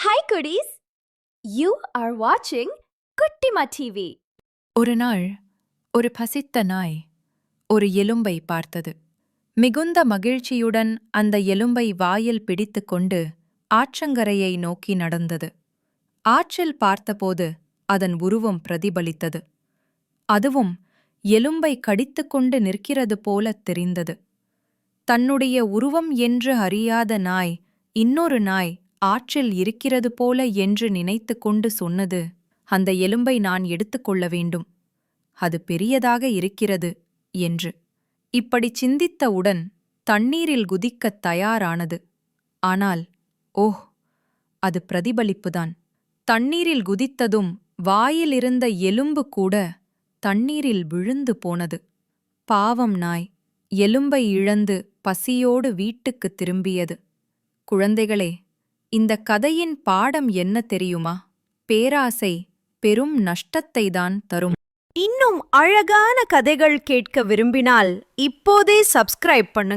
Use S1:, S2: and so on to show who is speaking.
S1: Hi goodies you are வாட்சிங் குட்டிமா TV
S2: ஒரு நாள் ஒரு பசித்த நாய் ஒரு எலும்பை பார்த்தது. மிகுந்த மகிழ்ச்சியுடன் அந்த எலும்பை வாயில் பிடித்துக்கொண்டு ஆற்றங்கரையை நோக்கி நடந்தது. ஆற்றில் பார்த்தபோது அதன் உருவம் பிரதிபலித்தது. அதுவும் எலும்பை கடித்துக்கொண்டு நிற்கிறது போலத் தெரிந்தது. தன்னுடைய உருவம் என்று அறியாத நாய் இன்னொரு நாய் ஆற்றில் இருக்கிறது போல என்று நினைத்து கொண்டு சொன்னது. அந்த எலும்பை நான் எடுத்துக்கொள்ள வேண்டும். அது பெரியதாக இருக்கிறது என்று. இப்படிச் சிந்தித்தவுடன் தண்ணீரில் குதிக்கத் தயாரானது. ஆனால் ஓஹ் அது பிரதிபலிப்புதான். தண்ணீரில் குதித்ததும் வாயிலிருந்த எலும்பு கூட தண்ணீரில் விழுந்து போனது. பாவம் நாய் எலும்பை இழந்து பசியோடு வீட்டுக்குத் திரும்பியது. குழந்தைகளே இந்த கதையின் பாடம் என்ன தெரியுமா? பேராசை பெரும் நஷ்டத்தை தான் தரும்.
S1: இன்னும் அழகான கதைகள் கேட்க விரும்பினால் இப்போதே சப்ஸ்கிரைப் பண்ணுங்க